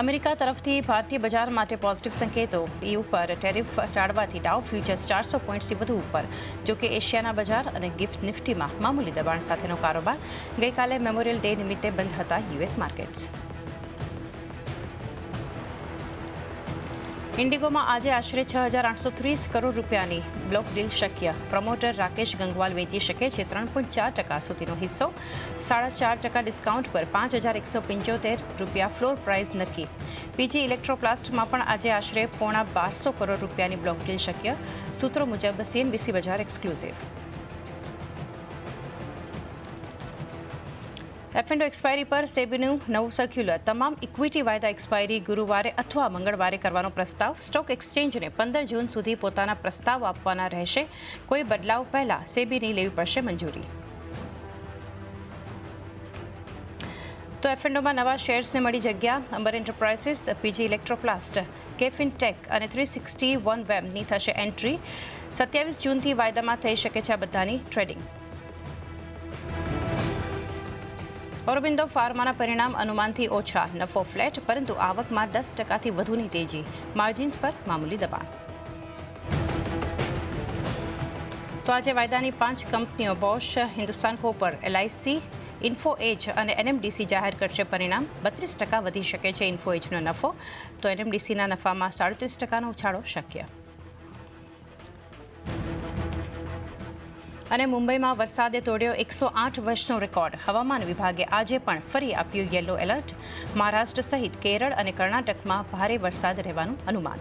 America તરફથી ભારતીય બજાર માટે પોઝિટિવ સંકેતો. એ ઉપર ટેરિફ ટાળવાથી ડાઉ ફ્યુચર્સ ચારસો પોઈન્ટથી વધુ ઉપર. જો કે એશિયાના બજાર અને ગિફ્ટ નિફ્ટીમાં મામૂલી દબાણ સાથેનો કારોબાર. ગઈકાલે મેમોરિયલ ડે નિમિત્તે બંધ હતા યુએસ માર્કેટ્સ. ઇન્ડિગોમાં આજે આશરે છ હજાર આઠસો ત્રીસ કરોડ રૂપિયાની બ્લોક ડીલ શક્ય. પ્રમોટર રાકેશ ગંગવાલ વેચી શકે છે ત્રણ પોઈન્ટ ચાર ટકા સુધીનો હિસ્સો. સાડા ચાર ટકા ડિસ્કાઉન્ટ પર પાંચ હજાર એકસો પંચોતેર રૂપિયા ફ્લોર પ્રાઇસ નક્કી. પીજી ઇલેક્ટ્રોપ્લાસ્ટમાં પણ આજે આશરે પોણા બારસો કરોડ રૂપિયાની બ્લોક ડીલ શક્ય. સૂત્રો મુજબ સીએનબીસી બજાર એક્સક્લુઝિવ. એફએન્ડો એક્સપાયરી પર સેબીનું નવું સર્ક્યુલર તમામ ઇક્વિટી વાયદા એક્સપાયરી ગુરુવારે અથવા મંગળવારે કરવાનો પ્રસ્તાવ. સ્ટોક એક્સચેન્જને પંદર જૂન સુધી પોતાના પ્રસ્તાવ આપવાના રહેશે. કોઈ બદલાવ પહેલા સેબીની લેવી પડશે મંજૂરી. તો એફએનડોમાં નવા શેર્સને મળી જગ્યા. Amber Enterprises PG Electroplast KFin Tech અને થ્રી સિક્સટી વન વેમની થશે એન્ટ્રી સત્યાવીસ જૂનથી વાયદામાં થઈ શકે છે આ બધાની ટ્રેડિંગ ઓરોબિંદો ફાર્માના પરિણામ અનુમાનથી ઓછા. નફો ફ્લેટ, પરંતુ આવકમાં દસ ટકાથી વધુની તેજી. માર્જિન્સ પર મામૂલી દબાણ. તો આજે વાયદાની પાંચ કંપનીઓ Bosch, Hindustan Copper, LIC Info Edge અને એનએમડીસી જાહેર કરશે પરિણામ. બત્રીસ ટકા વધી શકે છે ઇન્ફો એજનો નફો. તો એનએમડીસીના નફામાં સાડત્રીસ ટકાનો ઉછાળો શક્ય. અને મુંબઈમાં વરસાદે તોડ્યો એકસો આઠ વર્ષનો રેકોર્ડ. હવામાન વિભાગે આજે પણ ફરી આપ્યું યેલો એલર્ટ. મહારાષ્ટ્ર સહિત કેરળ અને કર્ણાટકમાં ભારે વરસાદ રહેવાનું અનુમાન.